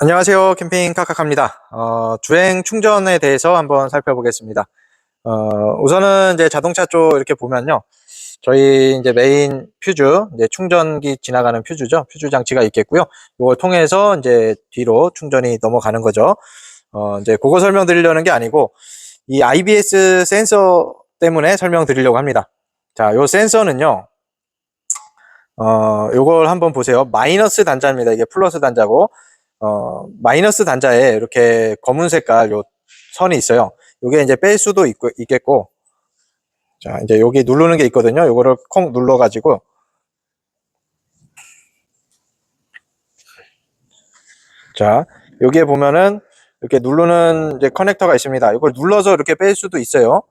안녕하세요. 캠핑 카카카입니다. 어, 주행 충전에 대해서 한번 살펴보겠습니다. 어, 우선은 이제 자동차 쪽 이렇게 보면요. 저희 이제 메인 퓨즈, 이제 충전기 지나가는 퓨즈죠. 퓨즈 장치가 있겠고요. 이걸 통해서 이제 뒤로 충전이 넘어가는 거죠. 어, 이제 그거 설명드리려는 게 아니고 이 IBS 센서 때문에 설명드리려고 합니다. 자, 요 센서는요. 어, 요걸 한번 보세요. 마이너스 단자입니다. 이게 플러스 단자고 어, 마이너스 단자에 이렇게 검은 색깔 요 선이 있어요. 요게 이제 뺄 수도 있고, 있겠고, 자, 이제 여기 누르는 게 있거든요. 요거를 콩 눌러가지고, 자, 여기에 보면은 이렇게 누르는 이제 커넥터가 있습니다. 이걸 눌러서 이렇게 뺄 수도 있어요.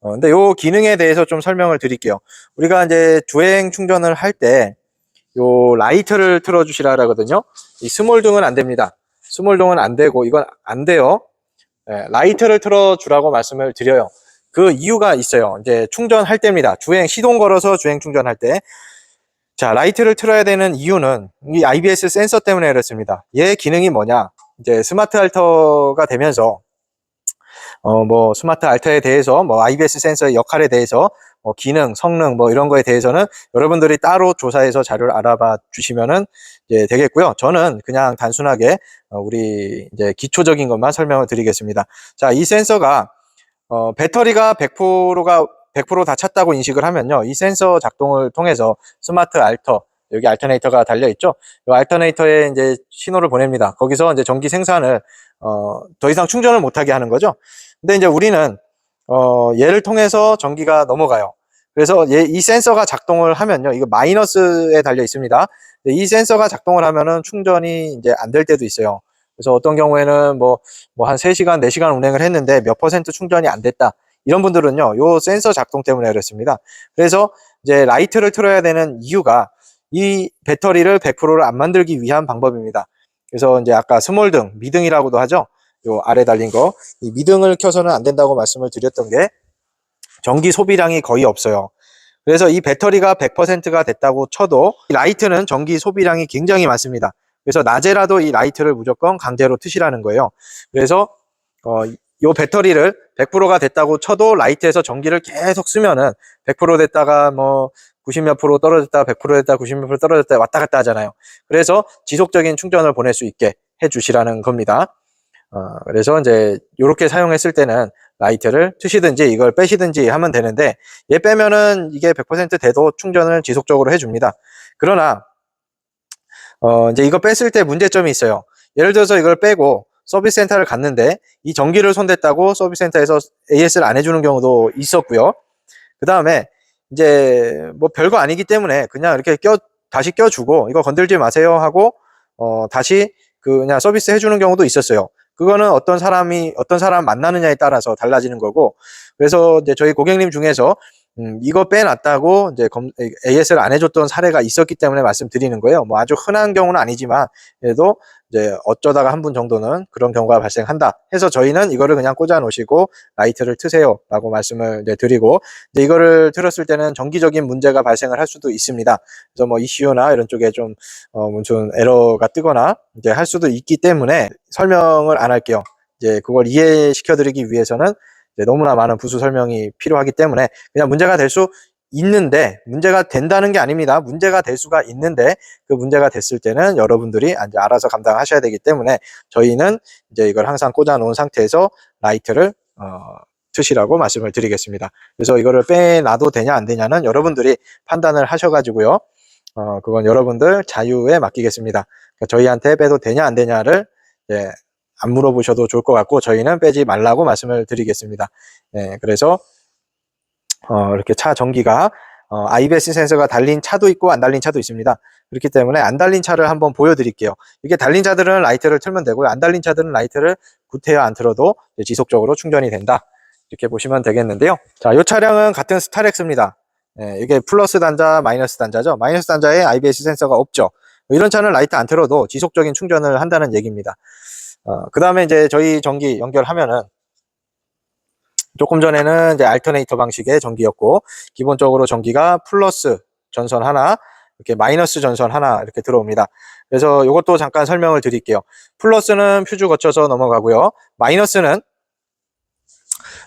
어, 근데 요 기능에 대해서 좀 설명을 드릴게요. 우리가 이제 주행 충전을 할 때, 요 라이트를 틀어주시라 하거든요. 이 스몰등은 안 됩니다. 스몰등은 안 되고 이건 안 돼요. 예, 라이트를 틀어주라고 말씀을 드려요. 그 이유가 있어요. 이제 충전할 때입니다. 주행 시동 걸어서 주행 충전할 때. 자, 라이트를 틀어야 되는 이유는 이 IBS 센서 때문에 그렇습니다. 얘 기능이 뭐냐? 이제 스마트 알터가 되면서 어, 뭐, 스마트 알터에 대해서, 뭐, IBS 센서의 역할에 대해서, 뭐, 기능, 성능, 뭐, 이런 거에 대해서는 여러분들이 따로 조사해서 자료를 알아봐 주시면은, 이제 되겠고요. 저는 그냥 단순하게, 어, 우리, 이제 기초적인 것만 설명을 드리겠습니다. 자, 이 센서가, 어, 배터리가 100%가, 100%다 찼다고 인식을 하면요. 이 센서 작동을 통해서 스마트 알터, 여기 알터네이터가 달려 있죠. 이 알터네이터에 이제 신호를 보냅니다. 거기서 이제 전기 생산을 어, 더 이상 충전을 못하게 하는 거죠. 근데 이제 우리는 어, 얘를 통해서 전기가 넘어가요. 그래서 얘, 이 센서가 작동을 하면요. 이거 마이너스에 달려 있습니다. 이 센서가 작동을 하면은 충전이 이제 안 될 때도 있어요. 그래서 어떤 경우에는 뭐, 뭐 한 3시간, 4시간 운행을 했는데 몇 퍼센트 충전이 안 됐다. 이런 분들은요, 요 센서 작동 때문에 그렇습니다. 그래서 이제 라이트를 틀어야 되는 이유가 이 배터리를 100%를 안 만들기 위한 방법입니다. 그래서 이제 아까 스몰등, 미등이라고도 하죠. 요 아래 달린 거. 이 미등을 켜서는 안 된다고 말씀을 드렸던 게 전기 소비량이 거의 없어요. 그래서 이 배터리가 100%가 됐다고 쳐도 이 라이트는 전기 소비량이 굉장히 많습니다. 그래서 낮에라도 이 라이트를 무조건 강제로 트시라는 거예요. 그래서 어, 요 배터리를 100%가 됐다고 쳐도 라이트에서 전기를 계속 쓰면은 100% 됐다가 뭐 90몇 프로 떨어졌다, 100% 됐다, 90몇 프로 떨어졌다 왔다 갔다 하잖아요. 그래서 지속적인 충전을 보낼 수 있게 해 주시라는 겁니다. 어, 그래서 이제 이렇게 사용했을 때는 라이트를 트시든지 이걸 빼시든지 하면 되는데 얘 빼면은 이게 100% 돼도 충전을 지속적으로 해줍니다. 그러나 어, 이제 이거 뺐을 때 문제점이 있어요. 예를 들어서 이걸 빼고 서비스 센터를 갔는데 이 전기를 손댔다고 서비스 센터에서 AS를 안 해주는 경우도 있었고요. 그 다음에 이제 뭐 별거 아니기 때문에 그냥 이렇게 껴 다시 껴주고 이거 건들지 마세요 하고 어, 다시 그 그냥 서비스 해주는 경우도 있었어요. 그거는 어떤 사람이 어떤 사람 만나느냐에 따라서 달라지는 거고 그래서 이제 저희 고객님 중에서 음, 이거 빼놨다고 이제 검, AS를 안 해줬던 사례가 있었기 때문에 말씀드리는 거예요. 뭐 아주 흔한 경우는 아니지만 그래도 이제 어쩌다가 한 분 정도는 그런 경우가 발생한다. 해서 저희는 이거를 그냥 꽂아 놓으시고 라이트를 트세요라고 말씀을 이제 드리고 이제 이거를 틀었을 때는 정기적인 문제가 발생을 할 수도 있습니다. 그래서 뭐 이슈나 이런 쪽에 좀 어, 무슨 에러가 뜨거나 이제 할 수도 있기 때문에 설명을 안 할게요. 이제 그걸 이해시켜 드리기 위해서는 너무나 많은 부수 설명이 필요하기 때문에 그냥 문제가 될 수 있는데 문제가 된다는 게 아닙니다. 문제가 될 수가 있는데 그 문제가 됐을 때는 여러분들이 이제 알아서 감당하셔야 되기 때문에 저희는 이제 이걸 항상 꽂아 놓은 상태에서 라이트를 어, 트시라고 말씀을 드리겠습니다. 그래서 이거를 빼놔도 되냐 안 되냐는 여러분들이 판단을 하셔가지고요. 어, 그건 여러분들 자유에 맡기겠습니다. 그러니까 저희한테 빼도 되냐 안 되냐를 예, 안 물어보셔도 좋을 것 같고 저희는 빼지 말라고 말씀을 드리겠습니다. 예, 그래서 어, 이렇게 차 전기가 어, IBS 센서가 달린 차도 있고 안 달린 차도 있습니다. 그렇기 때문에 안 달린 차를 한번 보여드릴게요. 이게 달린 차들은 라이트를 틀면 되고요. 안 달린 차들은 라이트를 구태여 안 틀어도 지속적으로 충전이 된다. 이렇게 보시면 되겠는데요. 자, 이 차량은 같은 스타렉스입니다. 예, 이게 플러스 단자, 마이너스 단자죠. 마이너스 단자에 IBS 센서가 없죠. 이런 차는 라이트 안 틀어도 지속적인 충전을 한다는 얘기입니다. 어, 그 다음에 이제 저희 전기 연결하면은 조금 전에는 이제 알터네이터 방식의 전기였고 기본적으로 전기가 플러스 전선 하나 이렇게 마이너스 전선 하나 이렇게 들어옵니다. 그래서 이것도 잠깐 설명을 드릴게요. 플러스는 퓨즈 거쳐서 넘어가고요. 마이너스는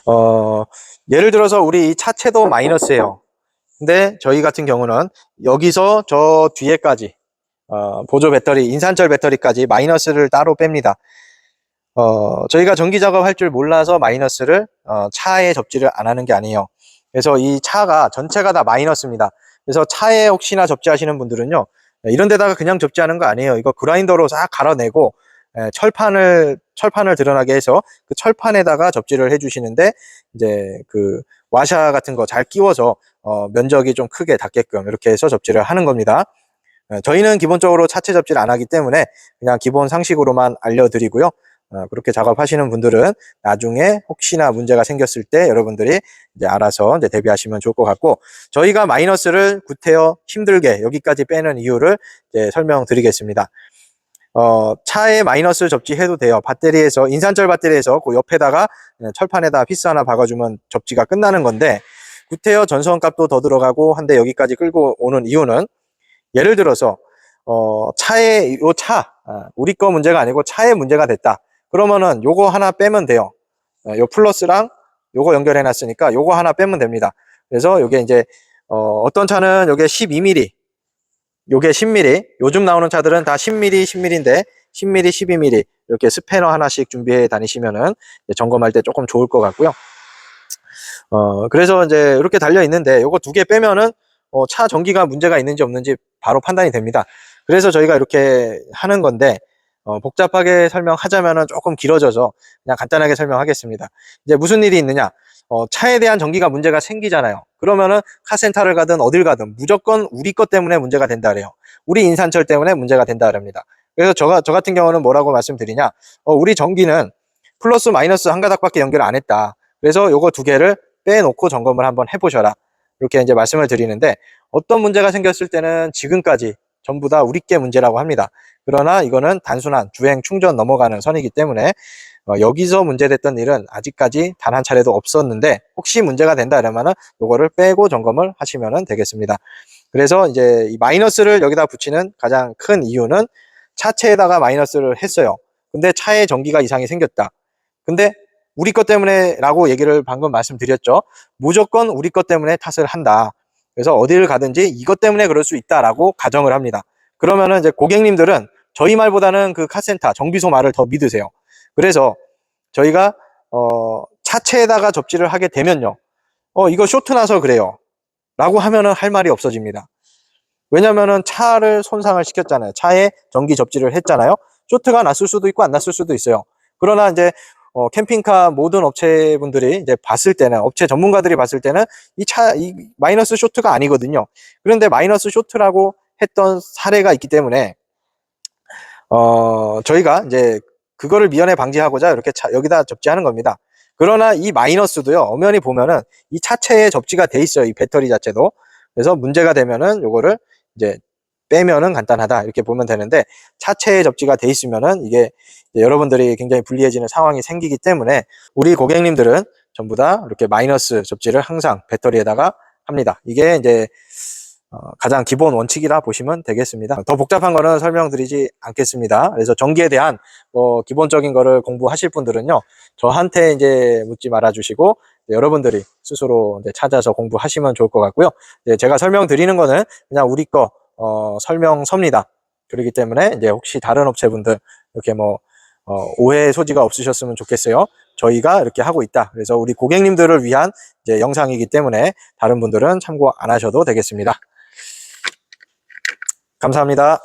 어, 예를 들어서 우리 이 차체도 마이너스예요. 근데 저희 같은 경우는 여기서 저 뒤에까지 어, 보조 배터리, 인산철 배터리까지 마이너스를 따로 뺍니다. 어, 저희가 전기 작업할 줄 몰라서 마이너스를 어, 차에 접지를 안 하는 게 아니에요. 그래서 이 차가 전체가 다 마이너스입니다. 그래서 차에 혹시나 접지하시는 분들은요, 이런 데다가 그냥 접지하는 거 아니에요. 이거 그라인더로 싹 갈아내고 에, 철판을 철판을 드러나게 해서 그 철판에다가 접지를 해주시는데 이제 그 와샤 같은 거 잘 끼워서 어, 면적이 좀 크게 닿게끔 이렇게 해서 접지를 하는 겁니다. 에, 저희는 기본적으로 차체 접지를 안 하기 때문에 그냥 기본 상식으로만 알려드리고요. 어, 그렇게 작업하시는 분들은 나중에 혹시나 문제가 생겼을 때 여러분들이 이제 알아서 이제 대비하시면 좋을 것 같고 저희가 마이너스를 구태여 힘들게 여기까지 빼는 이유를 이제 설명드리겠습니다. 어, 차에 마이너스 접지해도 돼요. 배터리에서 인산철 배터리에서 그 옆에다가 철판에다 피스 하나 박아주면 접지가 끝나는 건데 구태여 전선 값도 더 들어가고 한데 여기까지 끌고 오는 이유는 예를 들어서 어, 차에 요 차, 아, 우리 거 문제가 아니고 차에 문제가 됐다. 그러면은 요거 하나 빼면 돼요. 어, 요 플러스랑 요거 연결해 놨으니까 요거 하나 빼면 됩니다. 그래서 요게 이제 어, 어떤 차는 요게 12mm, 요게 10mm, 요즘 나오는 차들은 다 10mm, 10mm인데 10mm, 12mm 이렇게 스패너 하나씩 준비해 다니시면은 점검할 때 조금 좋을 것 같고요. 어, 그래서 이제 이렇게 달려 있는데 요거 두 개 빼면은 어, 차 전기가 문제가 있는지 없는지 바로 판단이 됩니다. 그래서 저희가 이렇게 하는 건데 어, 복잡하게 설명하자면은 조금 길어져서 그냥 간단하게 설명하겠습니다. 이제 무슨 일이 있느냐? 어, 차에 대한 전기가 문제가 생기잖아요. 그러면은 카센터를 가든 어딜 가든 무조건 우리 것 때문에 문제가 된다 그래요. 우리 인산철 때문에 문제가 된다 그럽니다. 그래서 저, 저 같은 경우는 뭐라고 말씀드리냐? 어, 우리 전기는 플러스 마이너스 한 가닥밖에 연결 안 했다. 그래서 요거 두 개를 빼놓고 점검을 한번 해보셔라. 이렇게 이제 말씀을 드리는데 어떤 문제가 생겼을 때는 지금까지 전부 다 우리께 문제라고 합니다. 그러나 이거는 단순한 주행 충전 넘어가는 선이기 때문에 어, 여기서 문제됐던 일은 아직까지 단 한 차례도 없었는데 혹시 문제가 된다 이러면은 요거를 빼고 점검을 하시면 되겠습니다. 그래서 이제 이 마이너스를 여기다 붙이는 가장 큰 이유는 차체에다가 마이너스를 했어요. 근데 차에 전기가 이상이 생겼다. 근데 우리 것 때문에 라고 얘기를 방금 말씀드렸죠. 무조건 우리 것 때문에 탓을 한다. 그래서 어디를 가든지 이것 때문에 그럴 수 있다라고 가정을 합니다. 그러면은 이제 고객님들은 저희 말보다는 그 카센터 정비소 말을 더 믿으세요. 그래서 저희가 어 차체에다가 접지를 하게 되면요. 어 이거 쇼트 나서 그래요. 라고 하면은 할 말이 없어집니다. 왜냐면은 차를 손상을 시켰잖아요. 차에 전기 접지를 했잖아요. 쇼트가 났을 수도 있고 안 났을 수도 있어요. 그러나 이제 어, 캠핑카 모든 업체분들이 이제 봤을 때는 업체 전문가들이 봤을 때는 이 차 이 마이너스 쇼트가 아니거든요. 그런데 마이너스 쇼트라고 했던 사례가 있기 때문에 어 저희가 이제 그거를 미연에 방지하고자 이렇게 차, 여기다 접지하는 겁니다. 그러나 이 마이너스도요 엄연히 보면은 이 차체에 접지가 돼 있어요 이 배터리 자체도 그래서 문제가 되면은 요거를 이제 빼면은 간단하다 이렇게 보면 되는데 차체에 접지가 돼 있으면은 이게 여러분들이 굉장히 불리해지는 상황이 생기기 때문에 우리 고객님들은 전부 다 이렇게 마이너스 접지를 항상 배터리에다가 합니다. 이게 이제 어, 가장 기본 원칙이라 보시면 되겠습니다. 더 복잡한 거는 설명드리지 않겠습니다. 그래서 전기에 대한 뭐 기본적인 거를 공부하실 분들은요, 저한테 이제 묻지 말아 주시고 여러분들이 스스로 이제 찾아서 공부하시면 좋을 것 같고요. 제가 설명드리는 거는 그냥 우리 거 어, 설명서입니다. 그렇기 때문에 이제 혹시 다른 업체분들 이렇게 뭐 어, 오해 소지가 없으셨으면 좋겠어요. 저희가 이렇게 하고 있다. 그래서 우리 고객님들을 위한 이제 영상이기 때문에 다른 분들은 참고 안 하셔도 되겠습니다. 감사합니다.